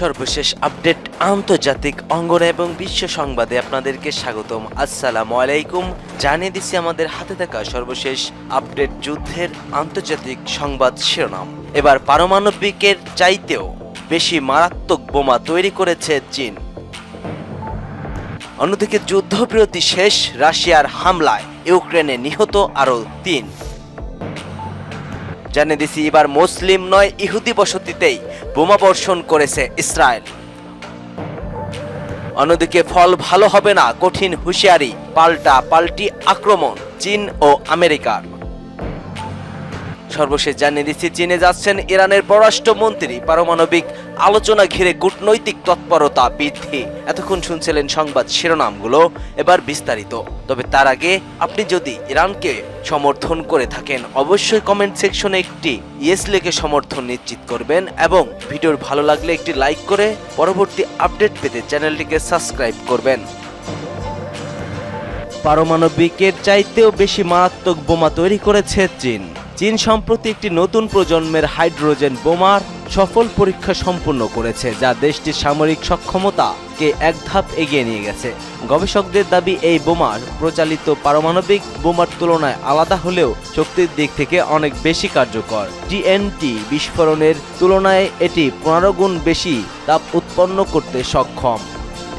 সর্বশেষ আপডেট আন্তর্জাতিক অঙ্গনে এবং বিশ্ব সংবাদে আপনাদেরকে স্বাগতম। আসসালামু আলাইকুম। জানিয়ে দিচ্ছি আমাদের হাতে থাকা সর্বশেষ আপডেট যুদ্ধের আন্তর্জাতিক সংবাদ শিরোনাম। এবার পারমাণবিকের চাইতেও বেশি মারাত্মক বোমা তৈরি করেছে চীন। অন্যদিকে যুদ্ধবিরতি শেষ রাশিয়ার হামলায় ইউক্রেনে নিহত আরও তিন। জানিয়ে দিছি এবার মুসলিম নয়, ইহুদি বসতিতেই বোমা বর্ষণ করেছে ইসরায়েল। অন্যদিকে ফল ভালো হবে না, কঠিন হুঁশিয়ারি, পাল্টা পাল্টি আক্রমণ, চীন ও আমেরিকার। সর্বশেষ জানিয়ে দিচ্ছি, চীনে যাচ্ছেন ইরানের পররাষ্ট্রমন্ত্রী। পারমাণবিক আলোচনা ঘিরে কূটনৈতিক তৎপরতা বৃদ্ধি। এতক্ষণ শুনছিলেন সংবাদ শিরোনামগুলো, এবার বিস্তারিত। তবে তার আগে আপনি যদি ইরানকে সমর্থন করে থাকেন, অবশ্যই কমেন্ট সেকশনে একটি ইয়েস লিখে সমর্থন নিশ্চিত করবেন এবং ভিডিওর ভালো লাগলে একটি লাইক করে পরবর্তী আপডেট পেতে চ্যানেলটিকে সাবস্ক্রাইব করবেন। পারমাণবিকের চাইতেও বেশি মারাত্মক বোমা তৈরি করেছে চীন। চীন সম্প্রতি একটি নতুন প্রজন্মের হাইড্রোজেন বোমার সফল পরীক্ষা সম্পূর্ণ করেছে, যা দেশটির সামরিক সক্ষমতাকে এক ধাপ এগিয়ে নিয়ে গেছে। গবেষকদের দাবি, এই বোমার প্রচালিত পারমাণবিক বোমার তুলনায় আলাদা হলেও শক্তির দিক থেকে অনেক বেশি কার্যকর। টিএনটি বিস্ফোরণের তুলনায় এটি পনেরো গুণ বেশি তাপ উৎপন্ন করতে সক্ষম।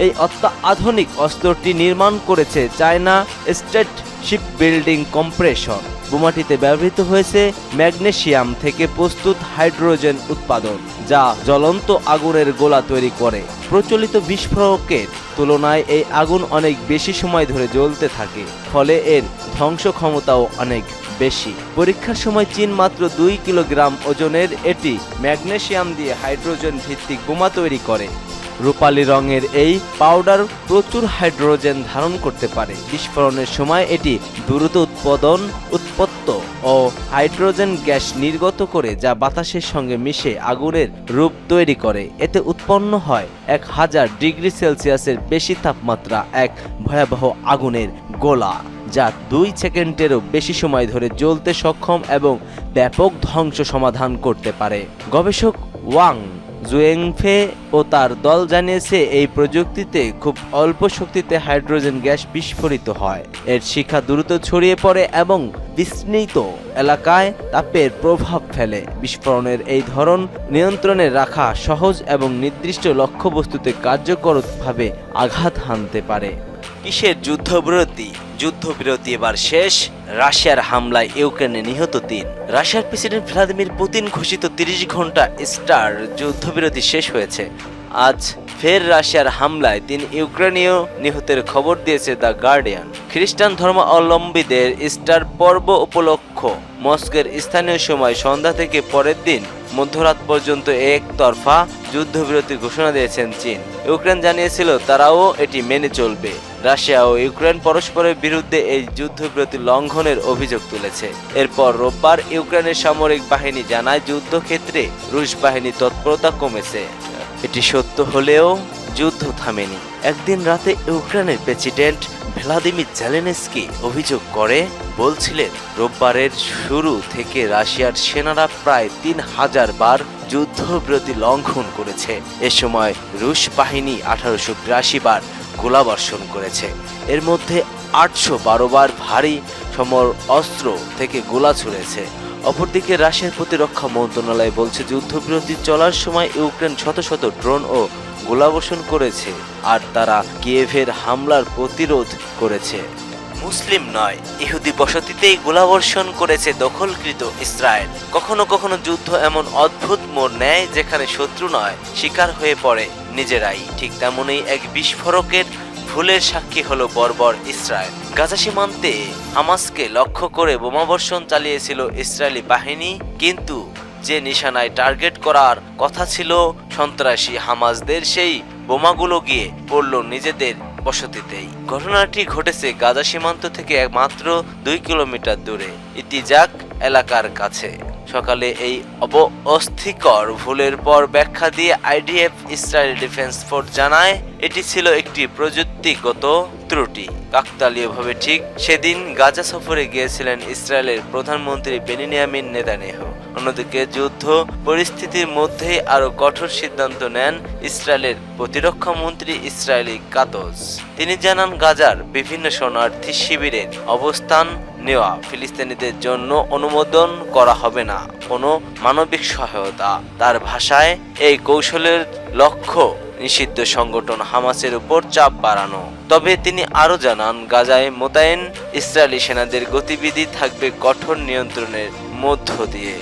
এই অত্যাধুনিক অস্ত্রটি নির্মাণ করেছে China state ship building compression বোমাটিতে ব্যবহৃত হয়েছে ম্যাগনেসিয়াম থেকে প্রস্তুত হাইড্রোজেন উৎপাদন, যা জ্বলন্ত আগুনের গোলা তৈরি করে। প্রচলিত বিস্ফোরকের তুলনায় এই আগুন অনেক বেশি সময় ধরে জ্বলতে থাকে, ফলে এর ধ্বংস ক্ষমতাও অনেক বেশি। পরীক্ষার সময় চীন মাত্র দুই কিলোগ্রাম ওজনের এটি ম্যাগনেসিয়াম দিয়ে হাইড্রোজেন ভিত্তিক বোমা তৈরি করে। রূপালি রঙের এই পাউডার প্রচুর হাইড্রোজেন ধারণ করতে পারে। বিস্ফোরণের সময় এটি দ্রুত উৎপাদন উৎপত্ত ও হাইড্রোজেন গ্যাস নির্গত করে যা বাতাসের সঙ্গে মিশে আগুনের রূপ তৈরি করে। এতে উৎপন্ন হয় এক হাজার ডিগ্রি সেলসিয়াসের বেশি তাপমাত্রা এক ভয়াবহ আগুনের গোলা, যা দুই সেকেন্ডেরও বেশি সময় ধরে জ্বলতে সক্ষম এবং ব্যাপক ধ্বংস সমাধান করতে পারে। গবেষক ওয়াং জুয়েংফে ও তার দল জানিয়েছে এই প্রযুক্তিতে খুব অল্প শক্তিতে হাইড্রোজেন গ্যাস বিস্ফোরিত হয়। এর শিখা দ্রুত ছড়িয়ে পড়ে এবং বিস্মিত এলাকায় তাপের প্রভাব ফেলে। বিস্ফোরণের এই ধরন নিয়ন্ত্রণে রাখা সহজ এবং নির্দিষ্ট লক্ষ্যবস্তুতে কার্যকরভাবে আঘাত হানতে পারে। কিসের যুদ্ধবিরতি? যুদ্ধবিরতি এবার শেষ। রাশিয়ার হামলায় ইউক্রেনে নিহত তিন। রাশিয়ার প্রেসিডেন্ট ভ্লাদিমির পুতিন ঘোষিত তিরিশ ঘণ্টা স্টার যুদ্ধবিরতি শেষ হয়েছে। আজ ফের রাশিয়ার হামলায় তিন ইউক্রেনীয় নিহতের খবর দিয়েছে দ্য গার্ডিয়ান। খ্রিস্টান ধর্মাবলম্বীদের স্টার পর্ব উপলক্ষ। মস্কের স্থানীয় সময় সন্ধ্যা থেকে পরের দিন মধ্যরাত পর্যন্ত একতরফা যুদ্ধবিরতি ঘোষণা দিয়েছেন চীন। ইউক্রেন জানিয়েছিল তারাও এটি মেনে চলবে। রাশিয়া ও ইউক্রেন পরস্পরের বিরুদ্ধে এই যুদ্ধবিরতি লঙ্ঘনের অভিযোগ তুলেছে। এরপর রোববার ইউক্রেনের সামরিক বাহিনী জানায় যুদ্ধক্ষেত্রে রুশ বাহিনী তৎপরতা কমেছে। এটি সত্য হলেও যুদ্ধ থামেনি। একদিন রাতে ইউক্রেনের প্রেসিডেন্ট ভ্লাদিমির জেলেনস্কি অভিযোগ করে, বলছিলেন, রোববারের শুরু থেকে রাশিয়ার সেনারা প্রায় তিন হাজার বার যুদ্ধবিরতি লঙ্ঘন করেছে। এ সময় রুশ বাহিনী আঠারোশো বিরাশি বার গোলাবর্ষণ করেছে। এর মধ্যে আটশো বারো বার ভারী সমর অস্ত্র থেকে গোলা ছুড়েছে। অপরদিকে রাশিয়ার প্রতিরক্ষা মন্ত্রণালয় বলছে যুদ্ধবিরতি চলার সময় ইউক্রেন শত শত ড্রোন ও গোলাবর্ষণ করেছে, আর তারা কিয়েভের হামলার প্রতিরোধ করেছে। মুসলিম নয়, ইহুদি বসতিতেই গোলাবর্ষণ করেছে দখলকৃত ইসরায়েল। কখনো কখনো যুদ্ধ এমন অদ্ভুত মোড় নেয় যেখানে শত্রু নয়, শিকার হয়ে পড়ে নিজেরাই। ঠিক তেমনই এক বিস্ফোরকের ভুলের সাক্ষী হলো বর্বর ইসরায়েল। গাজা সীমান্তে হামাসকে লক্ষ্য করে বোমাবর্ষণ চালিয়েছিল ইসরায়েলি বাহিনী, কিন্তু যে নিশানায় টার্গেট করার কথা ছিল সন্ত্রাসী হামাসদের, সেই বোমাগুলো গিয়ে পড়ল নিজেদের বসতিতেই। ঘটনাটি ঘটেছে গাজা সীমান্ত থেকে মাত্র দুই কিলোমিটার দূরে, ইতিজাক এলাকার কাছে। সকালে এই অবস্থিকর ভুলের পর ব্যাখ্যা দিয়ে আইডিএফ ইসরায়েল ডিফেন্স ফোর্স জানায়, এটি ছিল একটি প্রযুক্তিগত ত্রুটি। কাকতালীয়ভাবে ঠিক সেদিন গাজা সফরে গিয়েছিলেন ইসরায়েলের প্রধানমন্ত্রী বেনিয়ামিন নেতানিয়াহু। অন্যদিকে যুদ্ধ পরিস্থিতির মধ্যেই আরও কঠোর সিদ্ধান্ত নেন ইসরায়েলের প্রতিরক্ষা মন্ত্রী ইসরায়েলি কাতস। তিনি জানান, গাজার বিভিন্ন শরণার্থী শিবিরের অবস্থান নেওয়া ফিলিস্তিনিদের জন্য অনুমোদন করা হবে না। কোনো মানবিক সহায়তা। তার ভাষায়, এই কৌশলের লক্ষ্য নিষিদ্ধ সংগঠন হামাসের উপর চাপ বাড়ানো। তবে তিনি আরও জানান, গাজায় মোতায়েন ইসরায়েলি সেনাদের গতিবিধি থাকবে কঠোর নিয়ন্ত্রণের মধ্য দিয়ে।